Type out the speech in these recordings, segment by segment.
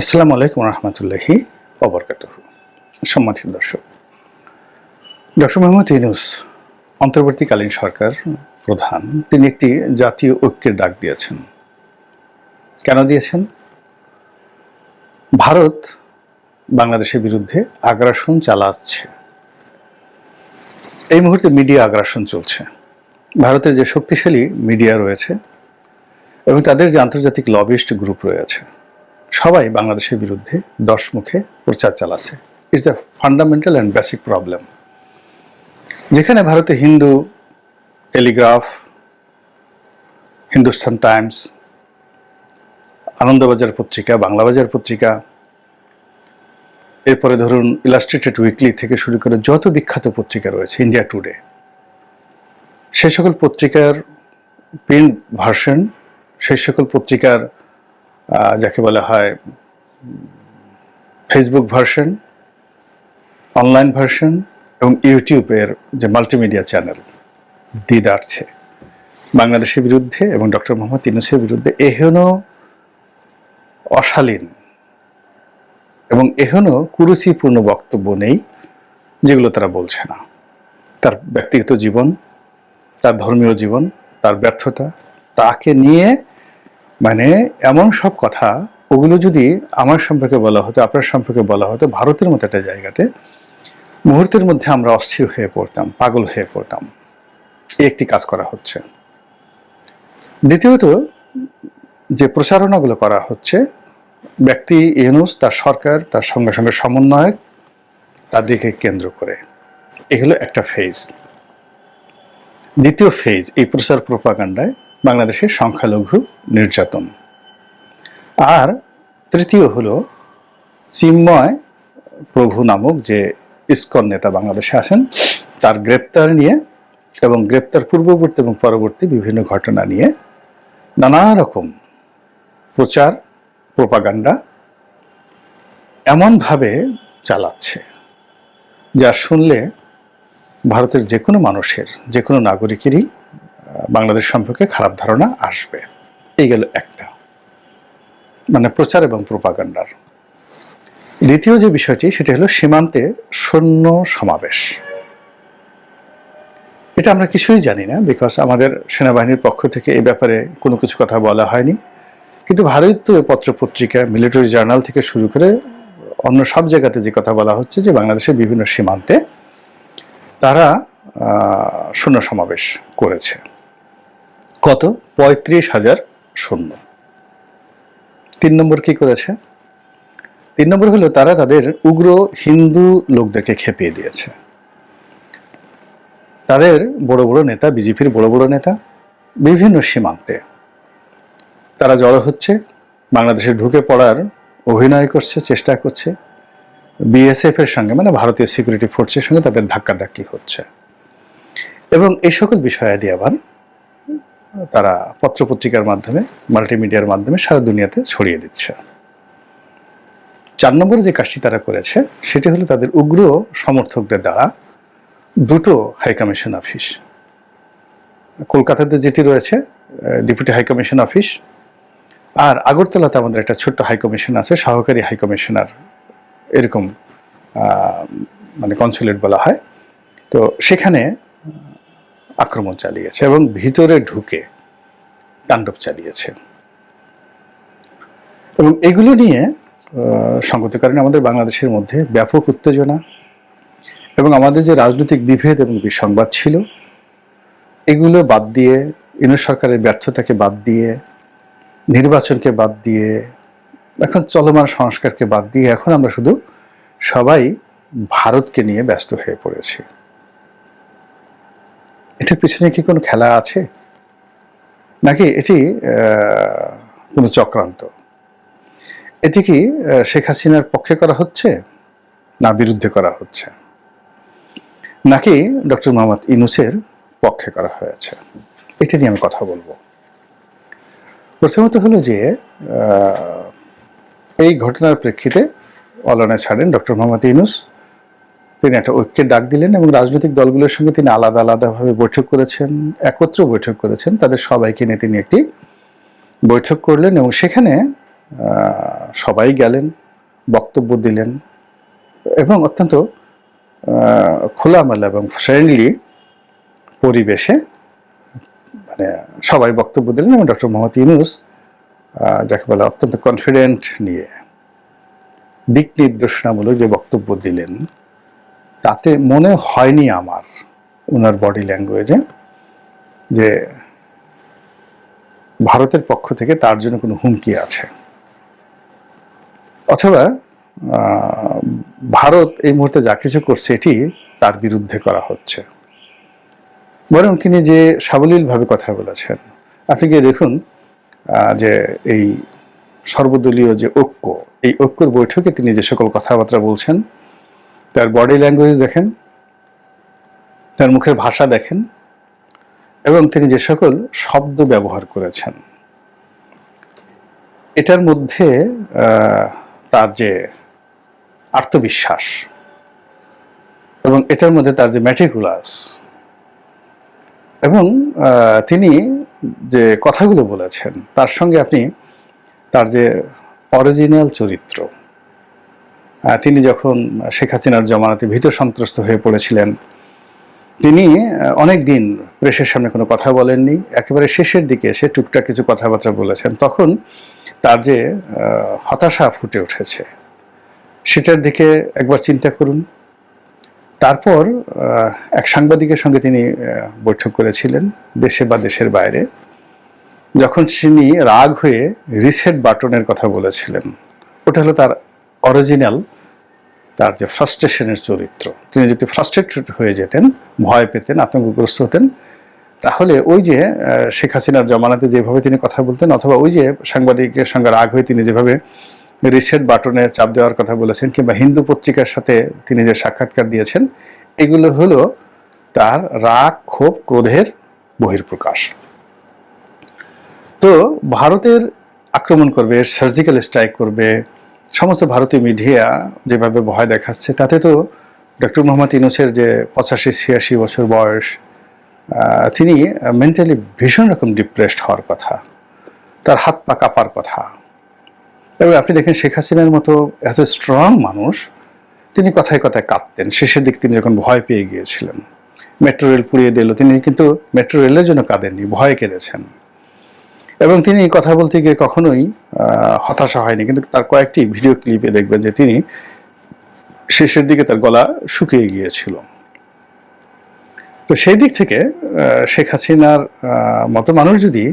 আসসালামু আলাইকুম রহমতুল্লাহি অবরকাত সম্মানিত দর্শক ডক্টর মোহাম্মদ ইউনুস, অন্তর্বর্তীকালীন সরকার প্রধান, তিনি একটি জাতীয় ঐক্যের ডাক দিয়েছেন। কেন দিয়েছেন? ভারত বাংলাদেশের বিরুদ্ধে আগ্রাসন চালাচ্ছে। এই মুহূর্তে মিডিয়া আগ্রাসন চলছে। ভারতের যে শক্তিশালী মিডিয়া রয়েছে এবং তাদের যে আন্তর্জাতিক লবিস্ট গ্রুপ রয়েছে সবাই বাংলাদেশের বিরুদ্ধে দশ মুখে প্রচার চালাচ্ছে। It's a fundamental and basic problem যেখানে ভারতে হিন্দু, টেলিগ্রাফ, হিন্দুস্তান টাইমস, আনন্দবাজার পত্রিকা, বাংলাবাজার পত্রিকা, এরপরে ধরুন ইলাস্ট্রেটেড উইকলি থেকে শুরু করে যত বিখ্যাত পত্রিকা রয়েছে ইন্ডিয়া টুডে সে সকল পত্রিকার প্রিন্ট ভার্সন সেই সকল পত্রিকার যাকে বলা হয় ফেসবুক ভার্সন অনলাইন ভার্সন এবং ইউটিউবের যে মাল্টিমিডিয়া চ্যানেল দিদ আসছে বাংলাদেশের বিরুদ্ধে এবং ডক্টর মোহাম্মদ ইউনুসের বিরুদ্ধে এহেন অশালীন এবং এহেন কুরুচিপূর্ণ বক্তব্য নেই যেগুলো তারা বলছে না। তার ব্যক্তিগত জীবন, তার ধর্মীয় জীবন, তার ব্যর্থতা, তাকে নিয়ে মানে এমন সব কথা, ওগুলো যদি আমার সম্পর্কে বলা হতো, আপনার সম্পর্কে বলা হতো, ভারতের মতো একটা জায়গাতে, মুহূর্তের মধ্যে আমরা অস্থির হয়ে পড়তাম, পাগল হয়ে পড়তাম। একটি কাজ করা হচ্ছে। দ্বিতীয়ত, যে প্রচারণাগুলো করা হচ্ছে, ব্যক্তি ইউনুস, তার সরকার, তার সঙ্গে সঙ্গে সমন্বয়ক তাদেরকে কেন্দ্র করে। এই হলো একটা ফেজ দ্বিতীয় ফেজ এই প্রচার প্রপাগান্ডায় বাংলাদেশের সংখ্যালঘু নির্যাতন। আর তৃতীয় হলো চিন্ময় প্রভু নামক যে ইস্কন নেতা বাংলাদেশে আছেন, তার গ্রেপ্তার নিয়ে এবং গ্রেপ্তার পূর্ববর্তী এবং পরবর্তী বিভিন্ন ঘটনা নিয়ে নানা রকম প্রচার, প্রপাগান্ডা এমনভাবে চালাচ্ছে, যা শুনলে ভারতের যে কোনো মানুষের, যে কোনো নাগরিকেরই বাংলাদেশ সম্পর্কে খারাপ ধারণা আসবে। এই গেল একটা। মানে প্রচার এবং প্রপাগান্ডার। দ্বিতীয় যে বিষয়টি, সেটি হলো সীমান্তে সৈন্য সমাবেশ। এটা আমরা কিছুই জানি না বিকজ আমাদের সেনাবাহিনীর পক্ষ থেকে এই ব্যাপারে কোনো কিছু কথা বলা হয়নি। কিন্তু ভারতীয় পত্রপত্রিকা মিলিটারি জার্নাল থেকে শুরু করে অন্য সব জায়গাতে যে কথা বলা হচ্ছে, যে বাংলাদেশের বিভিন্ন সীমান্তে তারা সৈন্য সমাবেশ করেছে। কত? পঁয়ত্রিশ হাজার শূন্য। তিন নম্বর কি করেছে? তিন নম্বর হলো তারা তাদের উগ্র হিন্দু লোকদেরকে খেপিয়ে দিয়েছে। তাদের বড় বড় নেতা, বিজেপির বড় বড় নেতা, বিভিন্ন সীমান্তে তারা জড়ো হচ্ছে। বাংলাদেশে ঢুকে পড়ার অভিনয় করছে, চেষ্টা করছে। বিএসএফ এর সঙ্গে মানে ভারতীয় সিকিউরিটি ফোর্সের সঙ্গে তাদের ধাক্কাধাক্কি হচ্ছে। এবং এই সকল বিষয়াদি আবার তারা পত্রপত্রিকার মাধ্যমে মাল্টিমিডিয়ার মাধ্যমে সারা দুনিয়াতে ছড়িয়ে দিচ্ছে। চার নম্বরে যে কাজটি তারা করেছে, সেটি হলো তাদের উগ্র সমর্থকদের দ্বারা দুটো হাইকমিশন অফিস কলকাতাতে যেটি রয়েছে ডেপুটি হাইকমিশন অফিস আর আগরতলাতে আমাদের একটা ছোট্ট হাইকমিশন আছে, সহকারী হাইকমিশনার এরকম মানে কনসুলেট বলা হয়। তো সেখানে আক্রমণ চালিয়েছে এবং ভিতরে ঢুকে তাণ্ডব চালিয়েছে। এবং এগুলো নিয়ে সঙ্গত কারণে আমাদের বাংলাদেশের মধ্যে ব্যাপক উত্তেজনা এবং আমাদের যে রাজনৈতিক বিভেদ এবং বিসংবাদ ছিল, এগুলো বাদ দিয়ে ইউনিট সরকারের ব্যর্থতাকে বাদ দিয়ে, নির্বাচনকে বাদ দিয়ে, এখন চলমান সংস্কারকে বাদ দিয়ে এখন আমরা শুধু সবাই ভারতকে নিয়ে ব্যস্ত হয়ে পড়েছি। এটার পিছনে কি কোনো খেলা আছে? নাকি এটি কোনো চক্রান্ত? এটি কি শেখ হাসিনার পক্ষে করা হচ্ছে? না, বিরুদ্ধে করা হচ্ছে? নাকি ডক্টর মোহাম্মদ ইনুসের পক্ষে করা হয়েছে? এটা নিয়ে আমি কথা বলব। প্রথমত হলো যে এই ঘটনার প্রেক্ষিতে অলানা ছাড়েন ডক্টর মোহাম্মদ ইনুস তিনি একটা ঐক্যের ডাক দিলেন এবং রাজনৈতিক দলগুলোর সঙ্গে তিনি আলাদা আলাদাভাবে বৈঠক করেছেন, একত্র বৈঠক করেছেন। তাদের সবাইকে নিয়ে তিনি একটি বৈঠক করলেন এবং সেখানে সবাই গেলেন, বক্তব্য দিলেন এবং অত্যন্ত খোলামেলা এবং ফ্রেন্ডলি পরিবেশে মানে সবাই বক্তব্য দিলেন এবং ডক্টর মোহাম্মদ ইউনুস যাকে বলে অত্যন্ত কনফিডেন্ট নিয়ে দিক নির্দেশনামূলক যে বক্তব্য দিলেন। তাতে মনে হয়নি আমার ওনার বডি ল্যাঙ্গুয়েজে যে ভারতের পক্ষ থেকে তার জন্য কোনো হুমকি আছে। অথবা ভারত এই মুহূর্তে যা কিছু করছে এটি তার বিরুদ্ধে করা হচ্ছে। বরং তিনি যে সাবলীলভাবে কথা বলেছেন, আপনি গিয়ে দেখুন যে এই সর্বদলীয় যে ঐক্য, এই ঐক্যর বৈঠকে তিনি যে সকল কথাবার্তা বলছেন তার বডি ল্যাঙ্গুয়েজ দেখেন, তার মুখের ভাষা দেখেন, এবং তিনি যে সকল শব্দ ব্যবহার করেছেন, এটার মধ্যে তার যে আত্মবিশ্বাস এবং এটার মধ্যে তার যে ম্যাটিকুলাস এবং তিনি যে কথাগুলো বলেছেন, তার সঙ্গে আপনি তার যে অরিজিনাল চরিত্র তিনি যখন শেখ হাসিনার জমানাতে ভীত সন্ত্রস্ত হয়ে পড়েছিলেন, তিনি অনেক দিন প্রেসের সামনে কোনো কথা বলেননি, একেবারে শেষের দিকে এসে টুকটাক কিছু কথাবার্তা বলেছেন। তখন তার যে হতাশা ফুটে উঠেছে, সেটার দিকে একবার চিন্তা করুন। তারপর এক সাংবাদিকের সঙ্গে তিনি বৈঠক করেছিলেন দেশে বা দেশের বাইরে। যখন তিনি রাগ হয়ে রিসেট বাটনের কথা বলেছিলেন, ওটা হলো তার অরিজিনাল, তার যে ফ্রাস্ট্রেশনের চরিত্র। তিনি যদি ফ্রাস্ট্রেটেড হয়ে যেতেন, ভয় পেতেন, আতঙ্কগ্রস্ত হতেন, তাহলে ওই যে শেখ হাসিনার জমানাতে যেভাবে তিনি কথা বলতেন, অথবা ওই যে সাংবাদিকের সঙ্গে রাগ হয়ে তিনি যেভাবে রিসেট বাটনে চাপ দেওয়ার কথা বলেছেন, কিংবা হিন্দু পত্রিকার সাথে তিনি যে সাক্ষাৎকার দিয়েছেন, এগুলো হলো তার রাগ, ক্ষোভ, ক্রোধের বহির্প্রকাশ তো ভারতের আক্রমণ করবে সার্জিক্যাল স্ট্রাইক করবে সমস্ত ভারতীয় মিডিয়া যেভাবে ভয় দেখাচ্ছে, তাতে তো ডক্টর মোহাম্মদ ইনুসের যে পঁচাশি, ছিয়াশি বছর বয়স তিনি মেন্টালি ভীষণ রকম ডিপ্রেসড হওয়ার কথা, তার হাত পা কাঁপার কথা। এবং আপনি দেখেন শেখ হাসিনার মতো এত স্ট্রং মানুষ, তিনি কথায় কথায় কাঁদতেন। শেষের দিক তিনি যখন ভয় পেয়ে গিয়েছিলেন মেট্রো রেল পুড়িয়ে দিল, তিনি কিন্তু মেট্রো রেলের জন্য কাঁদেননি, ভয়ে কেঁদেছেন। এবং তিনি কথা বলতে গিয়ে কখনোই হতাশা হয়নি। কিন্তু তার কয়েকটি ভিডিও ক্লিপে দেখবেন যে তিনি শেষের দিকে তার গলা শুকিয়ে গিয়েছিল। তো সেই দিক থেকে শেখ হাসিনার মতো মানুষ যদি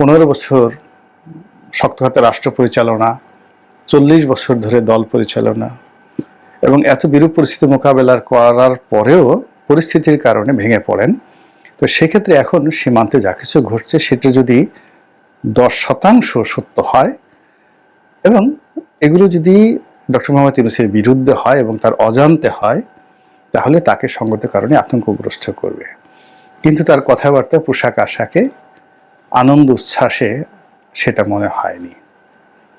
পনেরো বছর শক্ত হাতে রাষ্ট্র পরিচালনা, চল্লিশ বছর ধরে দল পরিচালনা এবং এত বিরূপ পরিস্থিতি মোকাবেলার করার পরেও পরিস্থিতির কারণে ভেঙে পড়েন, তো সেক্ষেত্রে এখন সীমান্তে যা কিছু ঘটছে সেটা যদি দশ শতাংশ সত্য হয় এবং এগুলো যদি ডক্টর মোহাম্মদ ইউনুসের বিরুদ্ধে হয় এবং তার অজান্তে হয়, তাহলে তাকে সঙ্গত কারণে আতঙ্কগ্রস্ত করবে। কিন্তু তার কথাবার্তা, পোশাক আশাকে আনন্দ উচ্ছ্বাসে সেটা মনে হয়নি।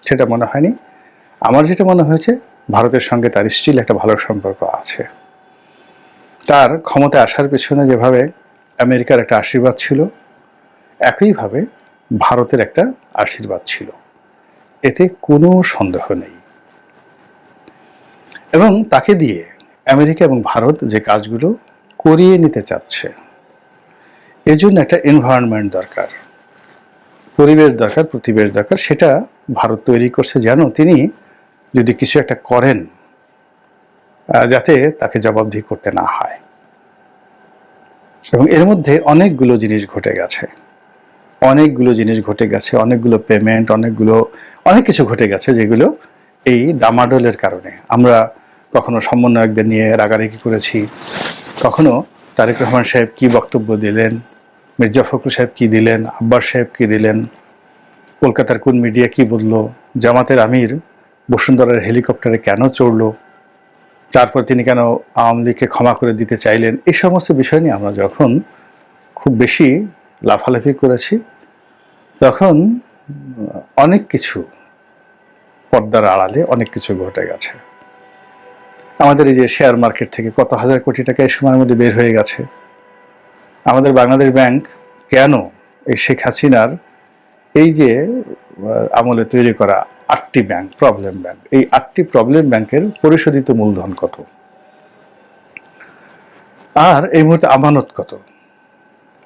সেটা মনে হয়নি। আমার যেটা মনে হয়েছে, ভারতের সঙ্গে তার স্টিল একটা ভালো সম্পর্ক আছে। তার ক্ষমতায় আসার পেছনে যেভাবে আমেরিকার একটা আশীর্বাদ ছিল, একইভাবে ভারতের একটা আশীর্বাদ ছিল। এতে কোনো সন্দেহ নেই। এবং তাকে দিয়ে আমেরিকা এবং ভারত যে কাজগুলো করিয়ে নিতে চাচ্ছে এজন্য একটা এনভায়রনমেন্ট দরকার, পরিবেশ দরকার, প্রতিবেশ দরকার, সেটা ভারত তৈরি করছে যেন তিনি যদি কিছু একটা করেন যাতে তাকে জবাবদিহি করতে না হয়। এবং এর মধ্যে অনেকগুলো জিনিস ঘটে গেছে। অনেকগুলো জিনিস ঘটে গেছে, অনেকগুলো পেমেন্ট অনেকগুলো, অনেক কিছু ঘটে গেছে যেগুলো এই ডামাডোলের কারণে। আমরা কখনো সমন্বয়কদের নিয়ে রাগারাগি করেছি, কখনো তারেক রহমান সাহেব কি বক্তব্য দিলেন, মির্জা ফখরুল সাহেব কি দিলেন, আব্বাস সাহেব কি দিলেন, কলকাতার কোন মিডিয়া কি বলল, জামাতের আমির বসুন্ধরার হেলিকপ্টারে কেন চড়ল, তারপর তিনি কেন আওয়ামী লীগকে ক্ষমা করে দিতে চাইলেন, এই সমস্ত বিষয় নিয়ে আমরা যখন খুব বেশি লাফালাফি করেছি, তখন অনেক কিছু পর্দার আড়ালে অনেক কিছু ঘটে গেছে। আমাদের এই যে শেয়ার মার্কেট থেকে কত হাজার কোটি টাকা এই সময়ের মধ্যে বের হয়ে গেছে। আমাদের বাংলাদেশ ব্যাংক কেন এই শেখ হাসিনার এই যে আমলে তৈরি করা আটটি ব্যাংক প্রবলেম ব্যাংক এই আটটি প্রবলেম ব্যাংকের পরিশোধিত মূলধন কত? আর এই মুহূর্তে আমানত কত?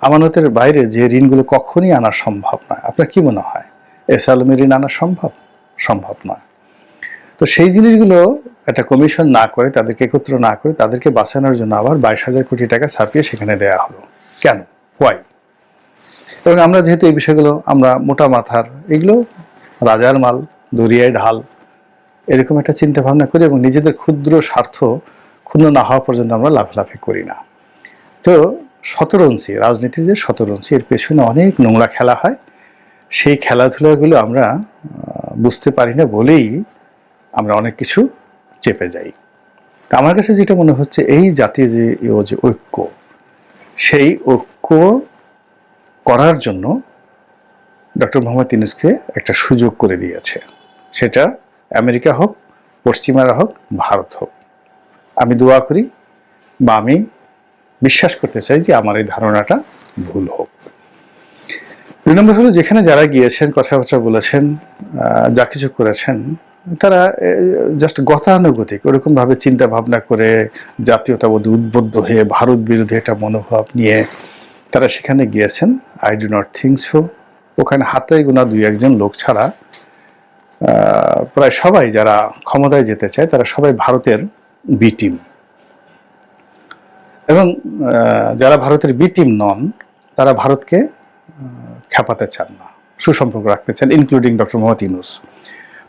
আমানতের বাইরে যে ঋণগুলো কখনই আনা সম্ভব নয়। আপনার কি মনে হয়? এস আলমের ঋণ আনা সম্ভব? সম্ভব নয়। তো সেই জিনিসগুলো একটা কমিশন না করে, তাদেরকে একত্র না করে, তাদেরকে বাঁচানোর জন্য আবার বাইশ হাজার কোটি টাকা ছাপিয়ে সেখানে দেয়া হলো। কেন? হোয়াই এবং আমরা যেহেতু এই বিষয়গুলো, আমরা মোটা মাথার, এগুলো রাজার মাল, দরিয়ায় ঢাল, এরকম একটা চিন্তা ভাবনা করি এবং নিজেদের ক্ষুদ্র স্বার্থ ক্ষুণ্ণ না হওয়া পর্যন্ত আমরা লাফালাফি করি না। তো শতরঞ্চি রাজনীতির যে শতরঞ্চি এর পেছনে অনেক নোংরা খেলা হয়। সেই খেলাধুলাগুলো আমরা বুঝতে পারি না বলেই আমরা অনেক কিছু চেপে যাই। তা আমার কাছে যেটা মনে হচ্ছে, এই জাতীয় যে, ও যে ঐক্য, সেই ঐক্য করার জন্য ডক্টর মোহাম্মদ ইউনুসকে একটা সুযোগ করে দিয়েছে। সেটা আমেরিকা হোক, পশ্চিমারা হোক, ভারত হোক। আমি দোয়া করি বা আমি বিশ্বাস করতে চাই যে আমার এই ধারণাটা ভুল হোক। দুই নম্বর হলো যেখানে যারা গিয়েছেন, কথাবার্তা বলেছেন যা কিছু করেছেন, তারা জাস্ট গতানুগতিক ওরকম ভাবে চিন্তা ভাবনা করে জাতীয়তাবাদী উদ্বুদ্ধ হয়ে, ভারত বিরোধী একটা মনোভাব নিয়ে তারা সেখানে গিয়েছেন। I do not think so ওখানে হাতে গোনা দুই একজন লোক ছাড়া প্রায় সবাই যারা ক্ষমতায় যেতে চায়, তারা সবাই ভারতের বি টিম এবং যারা ভারতের বি টিম নন, তারা ভারতকে খেপাতে চান না, সুসম্পর্ক রাখতে চান ইনক্লুডিং ডক্টর মোহাম্মদ ইউনুস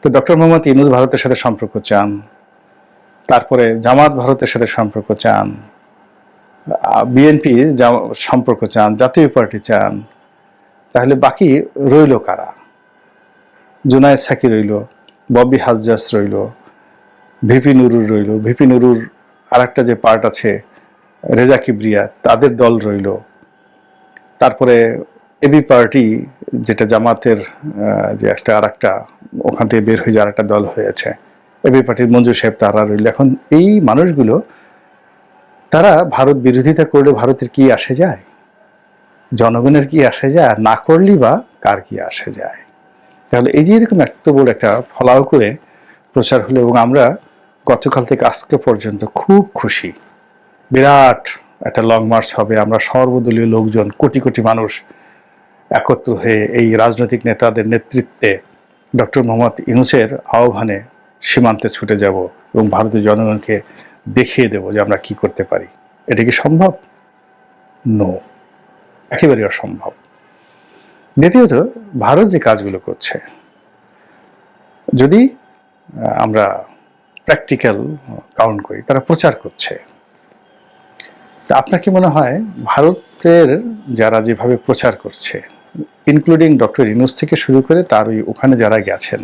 তো ডক্টর মোহাম্মদ ইউনুস ভারতের সাথে সম্পর্ক চান, তারপরে জামাত ভারতের সাথে সম্পর্ক চান বিএনপি সম্পর্ক চান, জাতীয় পার্টি চান, তাহলে বাকি রইল কারা? জুনায়দ সাকি রইল ববি হাজজাস রইল, ভিপি নুরুর রইল, ভিপি নুরুর আর একটা যে পার্ট আছে রেজা কিবরিয়া, তাদের দল রইল। তারপরে এবি পার্টি, যেটা জামাতের যে একটা আর একটা ওখান থেকে বের হয়ে যাওয়ার একটা দল হয়েছে। এবি পার্টির মঞ্জু সাহেব, তারা রইল। এখন এই মানুষগুলো, তারা ভারত বিরোধিতা করলে ভারতের কি আসে যায়? জনগণের কি আসে যায়? না করলেই বা কার কি আসে যায়? তাহলে এই যে এরকম এত বড় একটা ফলাও করে প্রচার হলো, এবং আমরা গতকাল থেকে আজকে পর্যন্ত খুব খুশি। বিরাট একটা লং মার্চ হবে। আমরা সর্বদলীয় লোকজন, কোটি কোটি মানুষ একত্র হয়ে এই রাজনৈতিক নেতাদের নেতৃত্বে ডক্টর মোহাম্মদ ইনুসের আহ্বানে সীমান্তে ছুটে যাব এবং ভারতীয় জনগণকে দেখিয়ে দেব যে আমরা কি করতে পারি। এটা কি সম্ভব? নো একেবারেই অসম্ভব। দ্বিতীয়ত, ভারত যে কাজগুলো করছে, যদি আমরা প্র্যাকটিক্যাল কাউন্ট করি, তারা প্রচার করছে। তা আপনার কি মনে হয় ভারতের যারা যেভাবে প্রচার করছে ইনক্লুডিং ডক্টর ইনুস থেকে শুরু করে তার ওই ওখানে যারা গেছেন,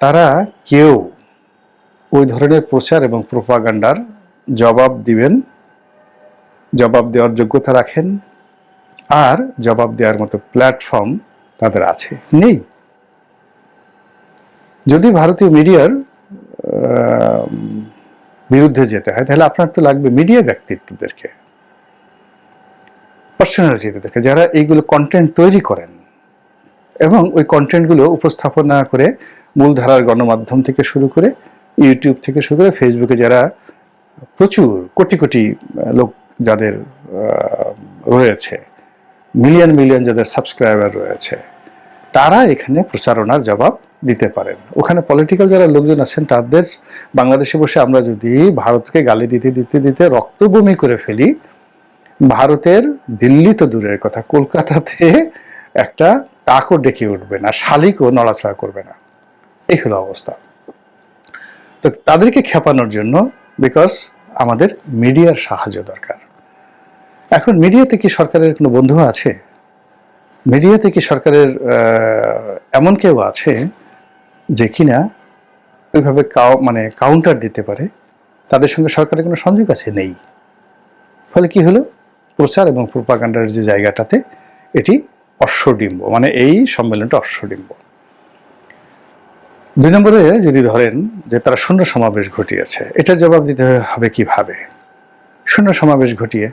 তারা কেউ ওই ধরনের প্রচার এবং প্রোপাগান্ডার জবাব দিবেন, জবাব দেওয়ার যোগ্যতা রাখেন, আর জবাব দেওয়ার মতো প্ল্যাটফর্ম তাদের আছে? নেই। যদি ভারতীয় মিডিয়ার বিরুদ্ধে যেতে হয়, তাহলে আপনার তো লাগবে মিডিয়া ব্যক্তিত্বদেরকে পার্সোনালিটিদেরকে যারা এইগুলো কন্টেন্ট তৈরি করেন এবং ওই কন্টেন্টগুলো উপস্থাপনা করে মূলধারার গণমাধ্যম থেকে শুরু করে ইউটিউব থেকে শুরু করে ফেসবুকে যারা প্রচুর কোটি কোটি লোক যাদের রয়েছে মিলিয়ন মিলিয়ন যাদের সাবস্ক্রাইবার রয়েছে, তারা এখানে প্রচারণার জবাব দিতে পারেন। ওখানে পলিটিক্যাল যারা লোকজন আছেন, তাদের বাংলাদেশে বসে আমরা যদি ভারতকে গালি দিতে দিতে দিতে রক্তভূমি করে ফেলি, ভারতের দিল্লি তো দূরের কথা, কলকাতাতে একটা কাকও ডেকে উঠবে না, শালিকও নড়াচড়া করবে না। এই হলো অবস্থা। তো তাদেরকে খেপানোর জন্য বিকজ আমাদের মিডিয়ার সাহায্য দরকার। এখন মিডিয়াতে কি সরকারের কোনো বন্ধু আছে? মিডিয়াতে কি সরকারের এমন কেউ আছে যে কিনা ওইভাবে কাউ মানে কাউন্টার দিতে পারে, তাদের সঙ্গে সরকারের কোনো সংযোগ আছে? নেই। ফলে কি হলো? প্রচার এবং প্রোপাগান্ডার যে জায়গাটাতে এটি অশ্বডিম্ব মানে এই সম্মেলনটা অশ্বডিম্ব। দুই নম্বরে যদি ধরেন যে তারা শূন্য সমাবেশ ঘটিয়েছে, এটার জবাব দিতে হবে কীভাবে? শূন্য সমাবেশ ঘটিয়ে।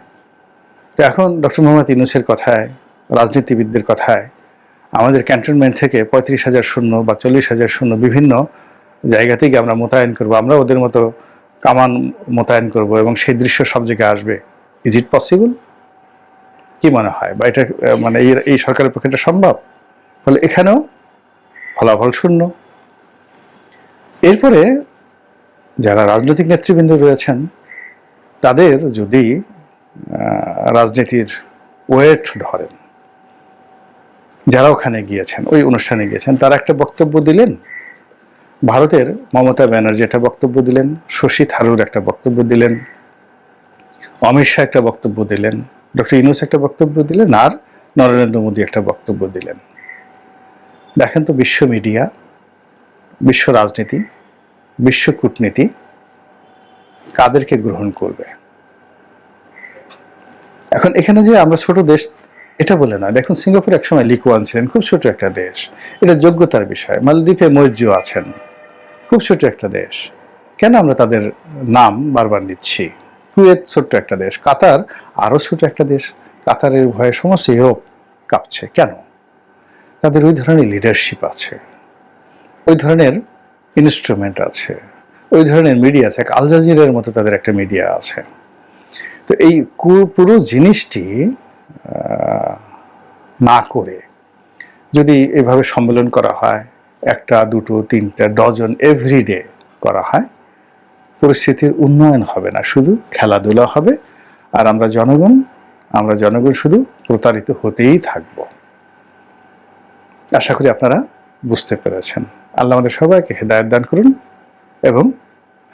তো এখন ডক্টর মোহাম্মদ ইউনুসের কথায়, রাজনীতিবিদদের কথায় আমাদের ক্যান্টনমেন্ট থেকে পঁয়ত্রিশ হাজার শূন্য বা চল্লিশ হাজার শূন্য বিভিন্ন জায়গা থেকে আমরা মোতায়েন করব। আমরা ওদের মতো কামান মোতায়েন করব এবং সেই দৃশ্য সব জায়গায় আসবে। ইজ ইট পসিবল কি মনে হয়? বা এটা মানে এই সরকারের পক্ষে এটা সম্ভব? ফলে এখানেও ফলাফল শূন্য। এরপরে যারা রাজনৈতিক নেতৃবৃন্দ রয়েছেন, তাদের যদি রাজনীতির ওয়েট ধরেন যারা ওখানে গিয়েছেন, ওই অনুষ্ঠানে গিয়েছেন, তারা একটা বক্তব্য দিলেন? ভারতের মমতা ব্যানার্জি একটা বক্তব্য দিলেন, শশী থারুর একটা বক্তব্য দিলেন, অমিত শাহ একটা বক্তব্য দিলেন, ডক্টর ইনুস একটা বক্তব্য দিলেন, আর নরেন্দ্র মোদী একটা বক্তব্য দিলেন। দেখেন তো বিশ্ব মিডিয়া, বিশ্ব রাজনীতি, বিশ্ব কূটনীতি কাদেরকে গ্রহণ করবে? এখন এখানে যে আমরা ছোট দেশ এটা বলে না। দেখুন, সিঙ্গাপুর একসময় লিকুয়ান ছিলেন, খুব ছোট একটা দেশ। এটা যোগ্যতার বিষয়। মালদ্বীপে মৈর্য আছেন। খুব ছোট একটা দেশ। কেন আমরা তাদের নাম বারবার নিচ্ছি কুয়েত ছোট্ট একটা দেশ। কাতার আরও ছোট একটা দেশ। কাতারের ভয়ে সমস্ত ইউরোপ কাঁপছে। কেন? তাদের ওই ধরনের লিডারশিপ আছে। ওই ধরনের ইনস্ট্রুমেন্ট আছে। ওই ধরনের মিডিয়া আছে। এক আল জাজিরের মতো তাদের একটা মিডিয়া আছে। তো এই পুরো জিনিসটি না করে। যদি এভাবে সম্মেলন করা হয়, একটা, দুটো, তিনটা, ডজন এভরিডে করা হয়, পরিস্থিতির উন্নয়ন হবে না, শুধু খেলাধুলা হবে। আর আমরা জনগণ আমরা জনগণ শুধু প্রতারিত হতেই থাকব। আশা করি আপনারা বুঝতে পেরেছেন। আল্লাহ আমাদের সবাইকে হেদায়ত দান করুন এবং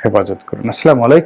হেফাজত করুন। আসসালামু আলাইকুম।